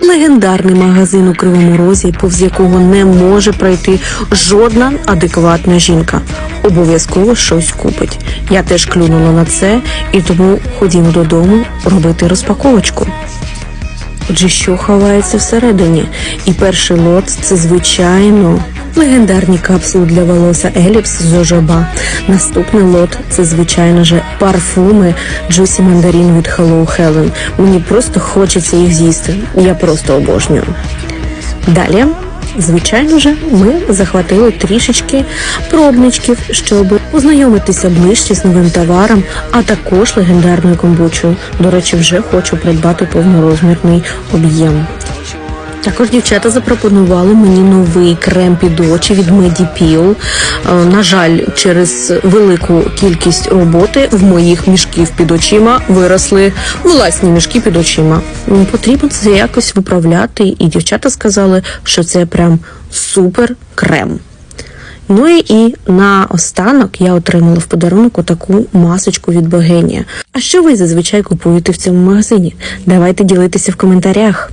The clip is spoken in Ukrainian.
Легендарний магазин у Кривому Розі, повз якого не може пройти жодна адекватна жінка. Обов'язково щось купить. Я теж клюнула на це, і тому ходімо додому робити розпаковочку. Отже, що ховається всередині? І перший лот це звичайно легендарні капсули для волосся Еліпс з. Наступний лот це звичайно же парфуми Juicy Mandarin від Hello Helen. Мені просто хочеться їх з'їсти. Я просто обожнюю. Далі, звичайно же, ми захватили трішечки пробничків, щоб ознайомитися ближче з новим товаром, а також легендарною комбучою. До речі, вже хочу придбати повнорозмірний об'єм. Також дівчата запропонували мені новий крем під очі від. Е, На жаль, через велику кількість роботи в моїх мішків під очима виросли власні мішки під очима. Потрібно це якось виправляти, і дівчата сказали, що це прям супер крем. Ну і на останок я отримала в подарунок таку масочку від Богенія. А що ви зазвичай купуєте в цьому магазині? Давайте ділитися в коментарях.